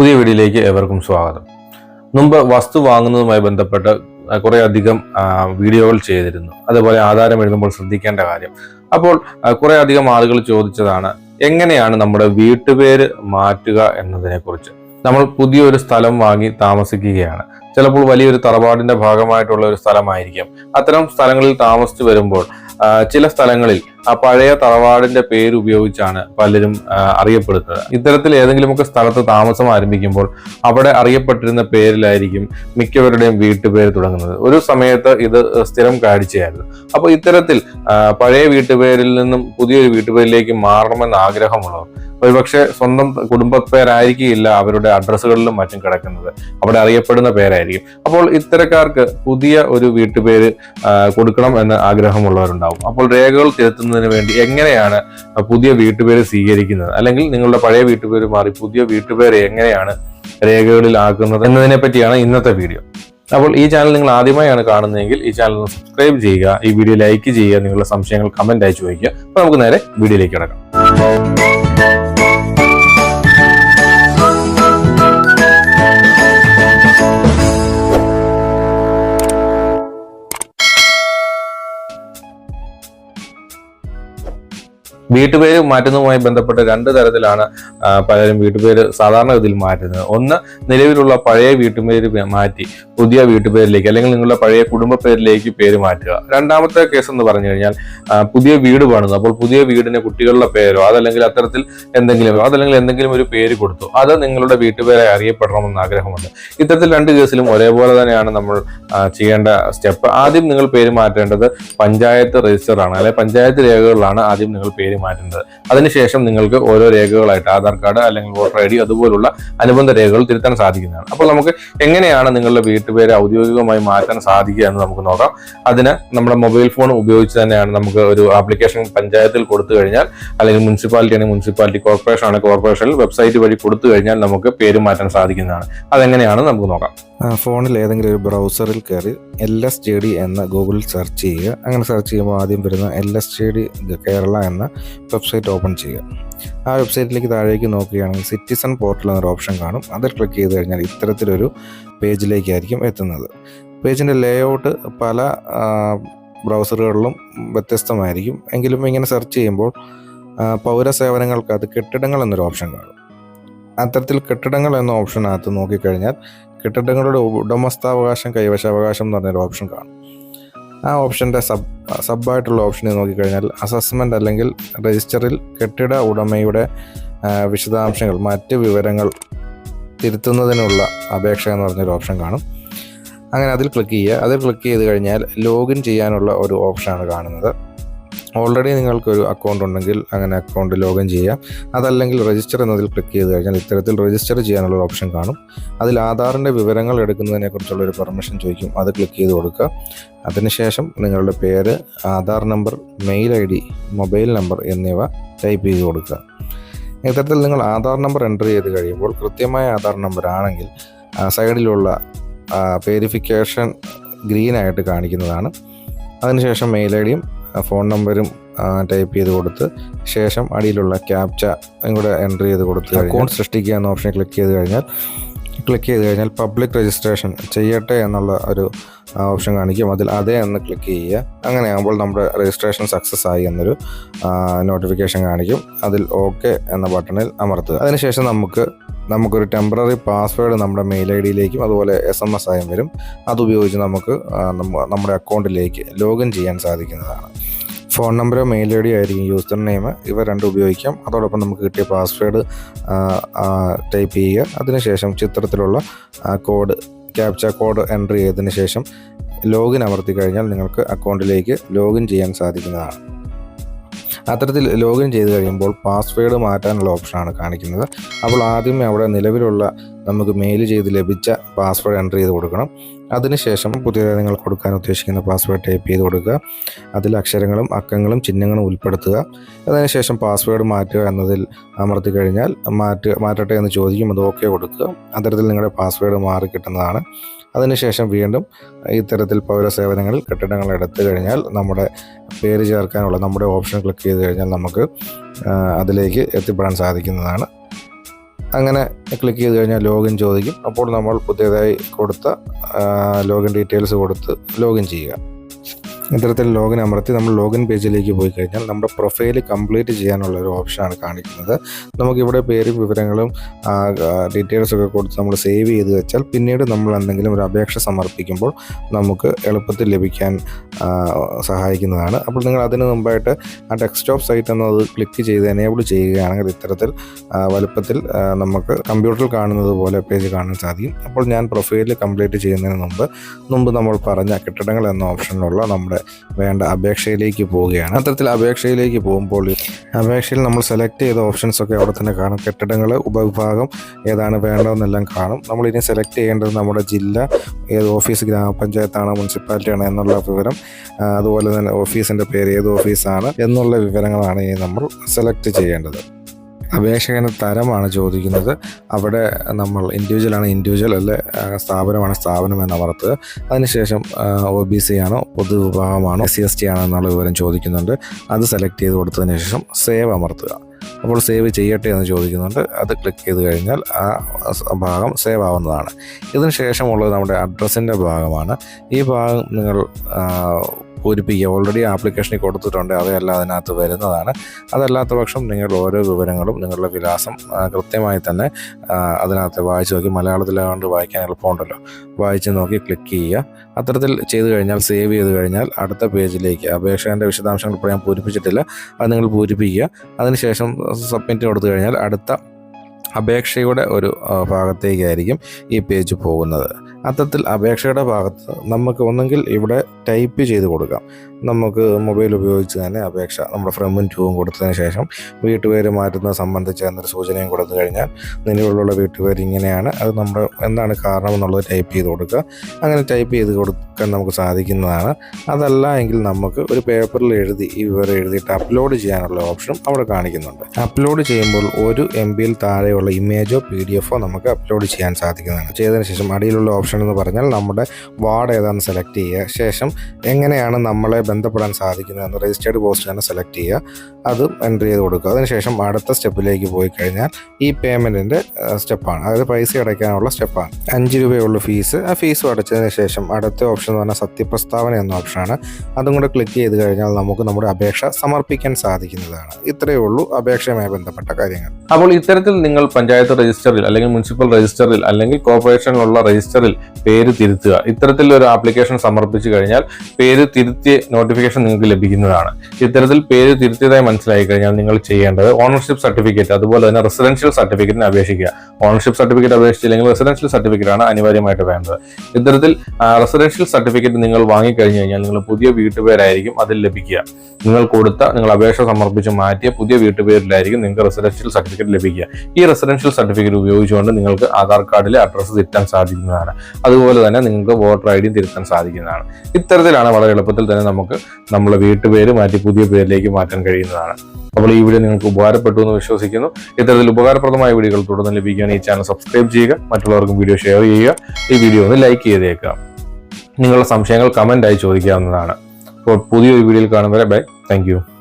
പുതിയ വീഡിയോയിലേക്ക് ഏവർക്കും സ്വാഗതം. മുമ്പ് വസ്തു വാങ്ങുന്നതുമായി ബന്ധപ്പെട്ട് കുറേയധികം വീഡിയോകൾ ചെയ്തിരുന്നു. അതുപോലെ ആധാരം എഴുതുമ്പോൾ ശ്രദ്ധിക്കേണ്ട കാര്യം. അപ്പോൾ കുറേയധികം ആളുകൾ ചോദിച്ചതാണ് എങ്ങനെയാണ് നമ്മുടെ വീട്ടുപേര് മാറ്റുക എന്നതിനെക്കുറിച്ച്. നമ്മൾ പുതിയൊരു സ്ഥലം വാങ്ങി താമസിക്കുകയാണ്. ചിലപ്പോൾ വലിയൊരു തറവാടിന്റെ ഭാഗമായിട്ടുള്ള ഒരു സ്ഥലമായിരിക്കും. അത്തരം സ്ഥലങ്ങളിൽ താമസിച്ചു വരുമ്പോൾ ചില സ്ഥലങ്ങളിൽ ആ പഴയ തറവാടിന്റെ പേര് ഉപയോഗിച്ചാണ് പലരും അറിയപ്പെടുന്നത്. ഇത്തരത്തിൽ ഏതെങ്കിലുമൊക്കെ സ്ഥലത്ത് താമസം ആരംഭിക്കുമ്പോൾ അവിടെ അറിയപ്പെട്ടിരുന്ന പേരിലായിരിക്കും മിക്കവരുടെയും വീട്ടുപേര് തുടങ്ങുന്നത്. ഒരു സമയത്ത് ഇത് സ്ഥിരം കാഴ്ചയായിരുന്നു. അപ്പോൾ ഇത്തരത്തിൽ പഴയ വീട്ടുപേരിൽ നിന്നും പുതിയൊരു വീട്ടുപേരിലേക്ക് മാറണമെന്ന് ആഗ്രഹമുള്ളവർ ഒരുപക്ഷെ സ്വന്തം കുടുംബപ്പേരായിരിക്കില്ല അവരുടെ അഡ്രസ്സുകളിലും മറ്റും കിടക്കുന്നത്. അവിടെ അറിയപ്പെടുന്ന പേരായിരിക്കും. അപ്പോൾ ഇത്തരക്കാർക്ക് പുതിയ ഒരു വീട്ടുപേര് കൊടുക്കണം എന്ന് ആഗ്രഹമുള്ളവരുണ്ടാവും. അപ്പോൾ രേഖകൾ തിരുത്തുന്നതിന് വേണ്ടി എങ്ങനെയാണ് പുതിയ വീട്ടുപേര് സ്വീകരിക്കുന്നത്? അല്ലെങ്കിൽ നിങ്ങളുടെ പഴയ വീട്ടുപേര് മാറി പുതിയ വീട്ടുപേര് എങ്ങനെയാണ് രേഖകളിൽ ആക്കുന്നത് എന്നതിനെ പറ്റിയാണ് ഇന്നത്തെ വീഡിയോ. അപ്പോൾ ഈ ചാനൽ നിങ്ങൾ ആദ്യമായാണ് കാണുന്നതെങ്കിൽ ഈ ചാനൽ ഒന്ന് സബ്സ്ക്രൈബ് ചെയ്യുക ഈ വീഡിയോ ലൈക്ക് ചെയ്യുക നിങ്ങളുടെ സംശയങ്ങൾ കമന്റ് അയച്ചു വയ്ക്കുക. അപ്പോൾ നമുക്ക് നേരെ വീഡിയോയിലേക്ക് കിടക്കാം. വീട്ടുപേര് മാറ്റുന്നതുമായി ബന്ധപ്പെട്ട് രണ്ട് തരത്തിലാണ് പലരും വീട്ടുപേര് സാധാരണഗതിയിൽ മാറ്റുന്നത്. ഒന്ന് നിലവിലുള്ള പഴയ വീട്ടുപേര് മാറ്റി പുതിയ വീട്ടുപേരിലേക്ക് അല്ലെങ്കിൽ നിങ്ങളുടെ പഴയ കുടുംബ പേരിലേക്ക് പേര് മാറ്റുക. രണ്ടാമത്തെ കേസ് എന്ന് പറഞ്ഞു കഴിഞ്ഞാൽ പുതിയ വീട് പണിതു. അപ്പോൾ പുതിയ വീടിന് കുട്ടികളുടെ പേരോ അതല്ലെങ്കിൽ അത്തരത്തിൽ എന്തെങ്കിലും അതല്ലെങ്കിൽ എന്തെങ്കിലും ഒരു പേര് കൊടുത്തു. അത് നിങ്ങളുടെ വീട്ടുപേരെ അറിയപ്പെടണമെന്ന് ആഗ്രഹമുണ്ട്. ഇത്തരത്തിൽ രണ്ട് കേസിലും ഒരേപോലെ തന്നെയാണ് നമ്മൾ ചെയ്യേണ്ട സ്റ്റെപ്പ്. ആദ്യം നിങ്ങൾ പേര് മാറ്റേണ്ടത് പഞ്ചായത്ത് രജിസ്റ്റർ ആണ് അല്ലെ പഞ്ചായത്ത് രേഖകളിലാണ് ആദ്യം നിങ്ങൾ പേര് മാറ്റേണ്ടത് അതിനുശേഷം നിങ്ങൾക്ക് ഓരോ രേഖകളായിട്ട് ആധാർ കാർഡ് അല്ലെങ്കിൽ വോട്ടർ ഐ ഡി അതുപോലുള്ള അനുബന്ധ രേഖകൾ തിരുത്താൻ സാധിക്കുന്നതാണ്. അപ്പോൾ നമുക്ക് എങ്ങനെയാണ് നിങ്ങളുടെ വീട്ടുപേര് ഔദ്യോഗികമായി മാറ്റാൻ സാധിക്കുക എന്ന് നമുക്ക് നോക്കാം. അതിന് നമ്മുടെ മൊബൈൽ ഫോൺ ഉപയോഗിച്ച് തന്നെയാണ് നമുക്ക് ഒരു ആപ്ലിക്കേഷൻ പഞ്ചായത്തിൽ കൊടുത്തു കഴിഞ്ഞാൽ അല്ലെങ്കിൽ മുനിസിപ്പാലിറ്റി ആണെങ്കിൽ മുനിസിപ്പാലിറ്റി കോർപ്പറേഷൻ ആണെങ്കിൽ കോർപ്പറേഷനിൽ വെബ്സൈറ്റ് വഴി കൊടുത്തു കഴിഞ്ഞാൽ നമുക്ക് പേര് മാറ്റാൻ സാധിക്കുന്നതാണ്. അതെങ്ങനെയാണ് നമുക്ക് നോക്കാം. ഫോണിൽ ഏതെങ്കിലും ഒരു ബ്രൗസറിൽ കയറി എൽ എസ് ജെ ഡി എന്ന ഗൂഗിളിൽ സെർച്ച് ചെയ്യുക. അങ്ങനെ സെർച്ച് ചെയ്യുമ്പോൾ ആദ്യം വരുന്ന L S J D Kerala എന്ന വെബ്സൈറ്റ് ഓപ്പൺ ചെയ്യുക. ആ വെബ്സൈറ്റിലേക്ക് താഴേക്ക് നോക്കുകയാണെങ്കിൽ സിറ്റിസൺ പോർട്ടൽ എന്നൊരു ഓപ്ഷൻ കാണും. അതിൽ ക്ലിക്ക് ചെയ്ത് കഴിഞ്ഞാൽ ഇത്തരത്തിലൊരു പേജിലേക്കായിരിക്കും എത്തുന്നത്. പേജിന്റെ ലേഔട്ട് പല ബ്രൗസറുകളിലും വ്യത്യസ്തമായിരിക്കും. എങ്കിലും ഇങ്ങനെ സെർച്ച് ചെയ്യുമ്പോൾ പൗരസേവനങ്ങൾക്കകത്ത് കെട്ടിടങ്ങൾ എന്നൊരു ഓപ്ഷൻ കാണും. അത്തരത്തിൽ കെട്ടിടങ്ങൾ എന്ന ഓപ്ഷനകത്ത് നോക്കിക്കഴിഞ്ഞാൽ കെട്ടിടങ്ങളുടെ ഉടമസ്ഥാവകാശം കൈവശാവകാശം എന്ന് പറഞ്ഞൊരു ഓപ്ഷൻ കാണും. ആ ഓപ്ഷന്റെ സബ് സബായിട്ടുള്ള ഓപ്ഷനിൽ നോക്കിക്കഴിഞ്ഞാൽ അസസ്മെന്റ് അല്ലെങ്കിൽ രജിസ്റ്ററിൽ കെട്ടിട ഉടമയുടെ വിശദാംശങ്ങൾ മറ്റ് വിവരങ്ങൾ തിരുത്തുന്നതിനുള്ള അപേക്ഷ എന്ന് പറഞ്ഞൊരു ഓപ്ഷൻ കാണും. അങ്ങനെ അതിൽ ക്ലിക്ക് ചെയ്യുക. അതിൽ ക്ലിക്ക് ചെയ്ത് കഴിഞ്ഞാൽ ലോഗിൻ ചെയ്യാനുള്ള ഒരു ഓപ്ഷനാണ് കാണുന്നത്. ഓൾറെഡി നിങ്ങൾക്കൊരു അക്കൗണ്ട് ഉണ്ടെങ്കിൽ അങ്ങനെ അക്കൗണ്ട് ലോഗിൻ ചെയ്യാം. അതല്ലെങ്കിൽ രജിസ്റ്റർ എന്നതിൽ ക്ലിക്ക് ചെയ്ത് കഴിഞ്ഞാൽ ഇത്തരത്തിൽ രജിസ്റ്റർ ചെയ്യാനുള്ള ഓപ്ഷൻ കാണും. അതിൽ ആധാറിന്റെ വിവരങ്ങൾ എടുക്കുന്നതിനെക്കുറിച്ചുള്ള ഒരു പെർമിഷൻ ചോദിക്കും. അത് ക്ലിക്ക് ചെയ്ത് കൊടുക്കുക. അതിനുശേഷം നിങ്ങളുടെ പേര് Aadhaar number mail I D mobile number എന്നിവ ടൈപ്പ് ചെയ്ത് കൊടുക്കുക. ഇത്തരത്തിൽ നിങ്ങൾ ആധാർ നമ്പർ എന്റർ ചെയ്ത് കഴിയുമ്പോൾ കൃത്യമായ ആധാർ നമ്പർ ആണെങ്കിൽ സൈഡിലുള്ള വേരിഫിക്കേഷൻ ഗ്രീനായിട്ട് കാണിക്കുന്നതാണ്. അതിനുശേഷം മെയിൽ ഐ ഡിയും ഫോൺ നമ്പരും ടൈപ്പ് ചെയ്ത് കൊടുത്ത് ശേഷം അടിയിലുള്ള ക്യാപ്ച കൂടെ എൻട്രി ചെയ്ത് കൊടുത്ത് അക്കൗണ്ട് സൃഷ്ടിക്കുക എന്ന ഓപ്ഷനിൽ ക്ലിക്ക് ചെയ്ത് കഴിഞ്ഞാൽ ക്ലിക്ക് ചെയ്ത് കഴിഞ്ഞാൽ പബ്ലിക് രജിസ്ട്രേഷൻ ചെയ്യട്ടെ എന്നുള്ള ഒരു ഓപ്ഷൻ കാണിക്കും. അതിൽ അതേ എന്ന് ക്ലിക്ക് ചെയ്യുക. അങ്ങനെയാകുമ്പോൾ നമ്മുടെ രജിസ്ട്രേഷൻ സക്സസ് ആയി എന്നൊരു നോട്ടിഫിക്കേഷൻ കാണിക്കും. അതിൽ ഓക്കെ എന്ന ബട്ടണിൽ അമർത്തുക. അതിനുശേഷം നമുക്ക് നമുക്കൊരു ടെമ്പററി പാസ്വേഡ് നമ്മുടെ മെയിൽ ഐ ഡിയിലേക്കും അതുപോലെ എസ് എം എസ് ആയും വരും. അതുപയോഗിച്ച് നമുക്ക് നമ്മുടെ അക്കൗണ്ടിലേക്ക് ലോഗിൻ ചെയ്യാൻ സാധിക്കുന്നതാണ്. ഫോൺ നമ്പറോ മെയിൽ ഐ ഡി ആയിരിക്കും യൂസർ നെയിം ഇവ രണ്ടും ഉപയോഗിക്കാം. അതോടൊപ്പം നമുക്ക് കിട്ടിയ പാസ്വേഡ് ടൈപ്പ് ചെയ്യുക. അതിനുശേഷം ചിത്രത്തിലുള്ള കോഡ് ക്യാപ്ച കോഡ് എന്റർ ചെയ്തതിന് ശേഷം ലോഗിൻ അമർത്തി കഴിഞ്ഞാൽ നിങ്ങൾക്ക് അക്കൗണ്ടിലേക്ക് ലോഗിൻ ചെയ്യാൻ സാധിക്കുന്നതാണ്. അത്തരത്തിൽ ലോഗിൻ ചെയ്ത് കഴിയുമ്പോൾ പാസ്വേഡ് മാറ്റാനുള്ള ഓപ്ഷനാണ് കാണിക്കുന്നത്. അപ്പോൾ ആദ്യമേ അവിടെ നിലവിലുള്ള നമുക്ക് മെയിൽ ചെയ്ത് ലഭിച്ച പാസ്വേഡ് എന്റർ ചെയ്ത് കൊടുക്കണം. അതിനുശേഷം പുതിയതായി നിങ്ങൾ കൊടുക്കാൻ ഉദ്ദേശിക്കുന്ന പാസ്വേഡ് ടൈപ്പ് ചെയ്ത് കൊടുക്കുക. അതിൽ അക്ഷരങ്ങളും അക്കങ്ങളും ചിഹ്നങ്ങളും ഉൾപ്പെടുത്തുക. അതിനുശേഷം പാസ്വേഡ് മാറ്റുക എന്നതിൽ അമർത്തി കഴിഞ്ഞാൽ മാറ്റുക മാറ്റട്ടെ എന്ന് ചോദിക്കും അത് ഓക്കെ കൊടുക്കുക. അത്തരത്തിൽ നിങ്ങളുടെ പാസ്വേഡ് മാറി കിട്ടുന്നതാണ് അതിനുശേഷം വീണ്ടും ഇത്തരത്തിൽ പൗരസേവനങ്ങളിൽ കെട്ടിടങ്ങൾ എടുത്തു കഴിഞ്ഞാൽ നമ്മുടെ പേര് ചേർക്കാനുള്ള നമ്മുടെ ഓപ്ഷൻ ക്ലിക്ക് ചെയ്ത് കഴിഞ്ഞാൽ നമുക്ക് അതിലേക്ക് എത്തിപ്പെടാൻ സാധിക്കുന്നതാണ്. അങ്ങനെ ക്ലിക്ക് ചെയ്ത് കഴിഞ്ഞാൽ ലോഗിൻ ചോദിക്കും. അപ്പോൾ നമ്മൾ പുതിയതായി കൊടുത്ത ലോഗിൻ ഡീറ്റെയിൽസ് കൊടുത്ത് ലോഗിൻ ചെയ്യുക. ഇത്തരത്തിൽ ലോഗിൻ അമർത്തി നമ്മൾ ലോഗിൻ പേജിലേക്ക് പോയി കഴിഞ്ഞാൽ നമ്മുടെ പ്രൊഫൈൽ കംപ്ലീറ്റ് ചെയ്യാനുള്ള ഒരു ഓപ്ഷനാണ് കാണിക്കുന്നത്. നമുക്കിവിടെ പേരും വിവരങ്ങളും ഡീറ്റെയിൽസ് ഒക്കെ കൊടുത്ത് നമ്മൾ സേവ് ചെയ്ത് വെച്ചാൽ പിന്നീട് നമ്മൾ എന്തെങ്കിലും ഒരു അപേക്ഷ സമർപ്പിക്കുമ്പോൾ നമുക്ക് എളുപ്പത്തിൽ ലഭിക്കാൻ സഹായിക്കുന്നതാണ്. അപ്പോൾ നിങ്ങൾ അതിന് മുമ്പായിട്ട് ആ ഡെസ്ക്ടോപ്പ് സൈറ്റ് എന്നത് ക്ലിക്ക് ചെയ്ത് എനേബിൾ ചെയ്യുകയാണെങ്കിൽ ഇത്തരത്തിൽ വലുപ്പത്തിൽ നമുക്ക് കമ്പ്യൂട്ടറിൽ കാണുന്നത് പോലെ പേജ് കാണാൻ സാധിക്കും. അപ്പോൾ ഞാൻ പ്രൊഫൈൽ കംപ്ലീറ്റ് ചെയ്യുന്നതിന് മുമ്പ് മുമ്പ് നമ്മൾ പറഞ്ഞ കെട്ടിടങ്ങൾ എന്ന ഓപ്ഷനിലുള്ള നമ്മുടെ വേണ്ട അപേക്ഷയിലേക്ക് പോവുകയാണ്. അത്തരത്തിൽ അപേക്ഷയിലേക്ക് പോകുമ്പോൾ അപേക്ഷയിൽ നമ്മൾ സെലക്ട് ചെയ്ത ഓപ്ഷൻസ് ഒക്കെ അവിടെ തന്നെ കാണും. കെട്ടിടങ്ങൾ ഉപവിഭാഗം ഏതാണ് വേണ്ടതെന്നെല്ലാം കാണും. നമ്മൾ ഇനി സെലക്ട് ചെയ്യേണ്ടത് നമ്മുടെ ജില്ല ഏത് ഓഫീസ് ഗ്രാമപഞ്ചായത്താണോ മുനിസിപ്പാലിറ്റി ആണോ എന്നുള്ള വിവരം അതുപോലെ തന്നെ ഓഫീസിന്റെ പേര് ഏത് ഓഫീസാണ് എന്നുള്ള വിവരങ്ങളാണ് ഇനി നമ്മൾ സെലക്ട് ചെയ്യേണ്ടത്. അപേക്ഷകന് തരമാണ് ചോദിക്കുന്നത്. അവിടെ നമ്മൾ ഇൻഡിവിജ്വൽ ആണ് ഇൻഡിവിജ്വൽ അല്ലെ സ്ഥാപനമാണ് സ്ഥാപനം എന്ന് അമർത്തുക അതിനുശേഷം ഒ ബി സി ആണോ പൊതുവിഭാഗമാണോ എസ് സി എസ് ടി ആണോ എന്നുള്ള വിവരം ചോദിക്കുന്നുണ്ട്. അത് സെലക്ട് ചെയ്ത് കൊടുത്തതിന് ശേഷം സേവ് അമർത്തുക. അപ്പോൾ സേവ് ചെയ്യട്ടെ എന്ന് ചോദിക്കുന്നുണ്ട്. അത് ക്ലിക്ക് ചെയ്ത് കഴിഞ്ഞാൽ ആ ഭാഗം സേവ് ആവുന്നതാണ്. ഇതിന് ശേഷമുള്ളത് നമ്മുടെ അഡ്രസ്സിന്റെ ഭാഗമാണ്. ഈ ഭാഗം നിങ്ങൾ പൂരിപ്പിക്കുക ഓൾറെഡി ആപ്ലിക്കേഷനിൽ കൊടുത്തിട്ടുണ്ട്. അവയെല്ലാം അതിനകത്ത് വരുന്നതാണ്. അതല്ലാത്ത പക്ഷം നിങ്ങൾ ഓരോ വിവരങ്ങളും നിങ്ങളുടെ വിലാസം കൃത്യമായി തന്നെ അതിനകത്ത് വായിച്ച് നോക്കി. മലയാളത്തിലാണ്ട് വായിക്കാൻ എളുപ്പമുണ്ടല്ലോ. വായിച്ച് നോക്കി ക്ലിക്ക് ചെയ്യുക. അത്തരത്തിൽ ചെയ്ത് കഴിഞ്ഞാൽ സേവ് ചെയ്ത് കഴിഞ്ഞാൽ അടുത്ത പേജിലേക്ക് അപേക്ഷേന്റെ വിശദാംശങ്ങൾ ഇപ്പോൾ ഞാൻ പൂരിപ്പിച്ചിട്ടില്ല. അത് നിങ്ങൾ പൂരിപ്പിക്കുക. അതിനുശേഷം സബ്മിറ്റ് കൊടുത്തു കഴിഞ്ഞാൽ അടുത്ത അപേക്ഷയുടെ ഒരു ഭാഗത്തേക്കായിരിക്കും ഈ പേജ് പോകുന്നത്. അത്തരത്തിൽ അപേക്ഷയുടെ ഭാഗത്ത് നമുക്ക് ഒന്നെങ്കിൽ ഇവിടെ ടൈപ്പ് ചെയ്ത് കൊടുക്കാം. നമുക്ക് മൊബൈൽ ഉപയോഗിച്ച് തന്നെ അപേക്ഷ നമ്മുടെ ഫ്രമും ടൂവും കൊടുത്തതിന് ശേഷം വീട്ടുപേര് മാറ്റുന്നത് സംബന്ധിച്ച് എന്നൊരു സൂചനയും കൊടുത്തു കഴിഞ്ഞാൽ നിലവിലുള്ള വീട്ടുപേര് ഇങ്ങനെയാണ്. അത് നമ്മുടെ എന്താണ് കാരണം എന്നുള്ളത് ടൈപ്പ് ചെയ്ത് കൊടുക്കുക. അങ്ങനെ ടൈപ്പ് ചെയ്ത് കൊടുക്കാൻ നമുക്ക് സാധിക്കുന്നതാണ്. അതല്ല എങ്കിൽ നമുക്ക് ഒരു പേപ്പറിൽ എഴുതി ഈ വിവരം എഴുതിയിട്ട് അപ്ലോഡ് ചെയ്യാനുള്ള ഓപ്ഷനും അവിടെ കാണിക്കുന്നുണ്ട്. അപ്ലോഡ് ചെയ്യുമ്പോൾ ഒരു എം ബിയിൽ താഴെയുള്ള ഇമേജോ പി ഡി എഫോ നമുക്ക് അപ്ലോഡ് ചെയ്യാൻ സാധിക്കുന്നതാണ്. ചെയ്തതിന് ശേഷം അടിയിലുള്ള ഓപ്ഷൻ എന്ന് പറഞ്ഞാൽ നമ്മുടെ വാർഡ് ഏതാണെന്ന് സെലക്ട് ചെയ്യുക. ശേഷം എങ്ങനെയാണ് നമ്മളെ ബന്ധപ്പെടാൻ സാധിക്കുന്നത് എന്ന് രജിസ്റ്റേർഡ് പോസ്റ്റ് തന്നെ സെലക്ട് ചെയ്യുക. അതും എന്റർ ചെയ്ത് കൊടുക്കുക. അതിനുശേഷം അടുത്ത സ്റ്റെപ്പിലേക്ക് പോയി കഴിഞ്ഞാൽ ഈ പേയ്മെന്റിന്റെ സ്റ്റെപ്പാണ് അതായത് പൈസ അടയ്ക്കാനുള്ള സ്റ്റെപ്പാണ് അഞ്ച് രൂപയുള്ള ഫീസ് ആ ഫീസ് അടച്ചതിന് ശേഷം അടുത്ത ഓപ്ഷൻ എന്ന് പറഞ്ഞാൽ സത്യപ്രസ്താവന എന്ന ഓപ്ഷനാണ് അതും കൂടെ ക്ലിക്ക് ചെയ്ത് കഴിഞ്ഞാൽ നമുക്ക് നമ്മുടെ അപേക്ഷ സമർപ്പിക്കാൻ സാധിക്കുന്നതാണ്. ഇത്രയേ ഉള്ളൂ അപേക്ഷയുമായി ബന്ധപ്പെട്ട കാര്യങ്ങൾ. അപ്പോൾ ഇത്തരത്തിൽ നിങ്ങൾ പഞ്ചായത്ത് രജിസ്റ്ററിൽ അല്ലെങ്കിൽ മുനിസിപ്പൽ രജിസ്റ്ററിൽ അല്ലെങ്കിൽ കോർപ്പറേഷനിലുള്ള രജിസ്റ്ററിൽ പേര് തിരുത്തുക. ഇത്തരത്തിൽ ഒരു ആപ്ലിക്കേഷൻ സമർപ്പിച്ചു കഴിഞ്ഞാൽ പേര് തിരുത്തിയ നോട്ടിഫിക്കേഷൻ നിങ്ങൾക്ക് ലഭിക്കുന്നതാണ്. ഇത്തരത്തിൽ പേര് തിരുത്തിയതായി മനസ്സിലായി കഴിഞ്ഞാൽ നിങ്ങൾ ചെയ്യേണ്ടത് ഓണർഷിപ്പ് സർട്ടിഫിക്കറ്റ് അതുപോലെ തന്നെ റെസിഡൻഷ്യൽ സർട്ടിഫിക്കറ്റിന് അപേക്ഷിക്കുക. ഓണർഷിപ്പ് സർട്ടിഫിക്കറ്റ് അപേക്ഷിച്ചില്ലെങ്കിൽ റെസിഡൻഷ്യൽ സർട്ടിഫിക്കറ്റ് ആണ് അനിവാര്യമായിട്ട് വേണ്ടത്. ഇത്തരത്തിൽ റെസിഡൻഷ്യൽ സർട്ടിഫിക്കറ്റ് നിങ്ങൾ വാങ്ങിക്കഴിഞ്ഞു കഴിഞ്ഞാൽ നിങ്ങൾ പുതിയ വീട്ടുപേരായിരിക്കും അതിൽ ലഭിക്കുക. നിങ്ങൾ കൊടുത്ത നിങ്ങൾ അപേക്ഷ സമർപ്പിച്ച് മാറ്റിയ പുതിയ വീട്ടുപേരിലായിരിക്കും നിങ്ങൾക്ക് റെസിഡൻഷ്യൽ സർട്ടിഫിക്കറ്റ് ലഭിക്കുക. ഈ റെസിഡൻഷ്യൽ സർട്ടിഫിക്കറ്റ് ഉപയോഗിച്ചുകൊണ്ട് നിങ്ങൾക്ക് ആധാർ കാർഡിലെ അഡ്രസ്സ് തിരുത്താൻ സാധിക്കുന്നതാണ്. അതുപോലെ തന്നെ നിങ്ങൾക്ക് വോട്ടർ ഐ ഡിയും തിരുത്താൻ സാധിക്കുന്നതാണ്. ഇത്തരത്തിലാണ് വളരെ എളുപ്പത്തിൽ തന്നെ നമുക്ക് നമ്മുടെ വീട്ടുപേര് മാറ്റി പുതിയ പേരിലേക്ക് മാറ്റാൻ കഴിയുന്നതാണ്. അപ്പോൾ ഈ വീഡിയോ നിങ്ങൾക്ക് ഉപകാരപ്പെട്ടു എന്ന് വിശ്വസിക്കുന്നു. ഇത്തരത്തിൽ ഉപകാരപ്രദമായ വീഡിയോകൾ തുടർന്ന് ലഭിക്കാൻ ഈ ചാനൽ സബ്സ്ക്രൈബ് ചെയ്യുക മറ്റുള്ളവർക്കും വീഡിയോ ഷെയർ ചെയ്യുക ഈ വീഡിയോ ഒന്ന് ലൈക്ക് ചെയ്തേക്കുക. നിങ്ങളുടെ സംശയങ്ങൾ കമന്റായി ചോദിക്കാവുന്നതാണ്. അപ്പോൾ പുതിയൊരു വീഡിയോയിൽ കാണും വരെ. ബൈ. താങ്ക്